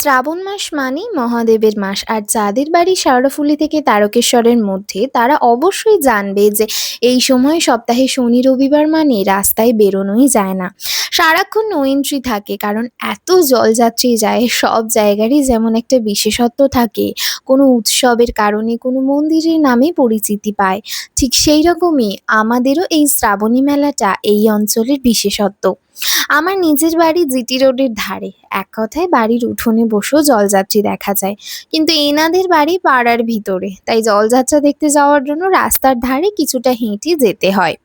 শ্রাবণ মাস মানেই মহাদেবের মাস। আর যাদের বাড়ি শেওড়াফুলি থেকে তারকেশ্বরের মধ্যে, তারা অবশ্যই জানবে যে এই সময় সপ্তাহে শনি রবিবার মানে রাস্তায় বেরোনোই যায় না। সারাক্ষণ নো এন্ট্রি থাকে, কারণ এত জলযাত্রী যায়, সব জায়গারই যেমন একটা বিশেষত্ব থাকে, কোনো উৎসবের কারণে কোনো মন্দিরের নামে পরিচিতি পায়। ঠিক সেই রকমই আমাদেরও এই শ্রাবণী মেলাটা এই অঞ্চলের বিশেষত্ব। আমার নিজের বাড়ি জিটি রোডের ধারে, এক কথায় বাড়ির উঠোনে বসেও জলযাত্রী দেখা যায়। কিন্তু এনাদের বাড়ি পাড়ার ভিতরে, তাই জলযাত্রা দেখতে যাওয়ার জন্য রাস্তার ধারে কিছুটা হেঁটে যেতে হয়।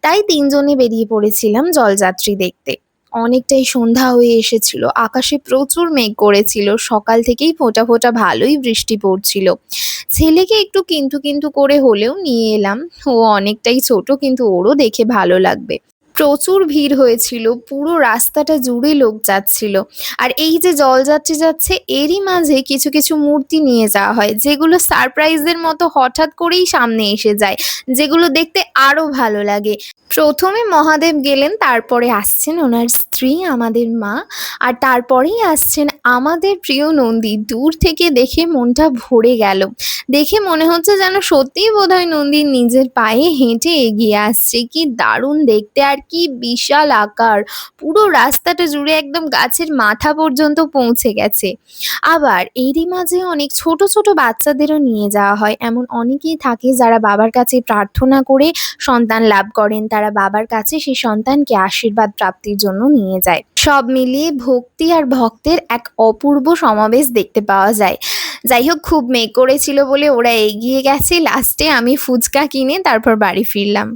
তাই তিনজনে বেরিয়ে পড়েছিলাম জলযাত্রী দেখতে। অনেকটাই সন্ধ্যা হয়ে এসেছিল। আকাশে প্রচুর মেঘ করেছিল। সকাল থেকেই ফোঁটা ফোঁটা ভালোই বৃষ্টি পড়ছিল। ছেলেকে একটু কিন্তু কিন্তু করে হলেও নিয়ে এলাম। ও অনেকটাই ছোট, কিন্তু ওরও দেখে ভালো লাগবে। প্রচুর ভিড় হয়েছিল, পুরো রাস্তাটা জুড়ে লোক যাচ্ছিল। আর এই যে জলযাত্রী যাচ্ছে, এরই মাঝে কিছু কিছু মূর্তি নিয়ে যাওয়া হয়, যেগুলো সারপ্রাইজের মতো হঠাৎ করেই সামনে এসে যায়, যেগুলো দেখতে আরও ভালো লাগে। প্রথমে মহাদেব গেলেন, তারপরে আসছেন ওনার স্ত্রী, আমাদের মা, আর তারপরেই আসছেন আমাদের প্রিয় নন্দী। দূর থেকে দেখে মনটা ভরে গেল। দেখে মনে হচ্ছে যেন সত্যিই বোধহয় নন্দী নিজের পায়ে হেঁটে এগিয়ে আসছে। কি দারুণ দেখতে, আর কি বিশাল আকার। পুরো রাস্তাটা জুড়ে একদম গাছের মাথা পর্যন্ত পৌঁছে গেছে। আবার এরই মাঝে অনেক ছোট ছোট বাচ্চাদেরও নিয়ে যাওয়া হয়। এমন অনেকেই থাকে যারা বাবার কাছে প্রার্থনা করে সন্তান লাভ করেন। তারা বাবার কাছে সেই সন্তানকে আশীর্বাদ প্রাপ্তির জন্য নিয়ে যায়। সব মিলিয়ে ভক্তি আর ভক্তের এক অপূর্ব সমাবেশ দেখতে পাওয়া যায়। যাই হোক, খুব মেঘ করেছিল বলে ওরা এগিয়ে গেছে। লাস্টে আমি ফুচকা কিনে তারপর বাড়ি ফিরলাম।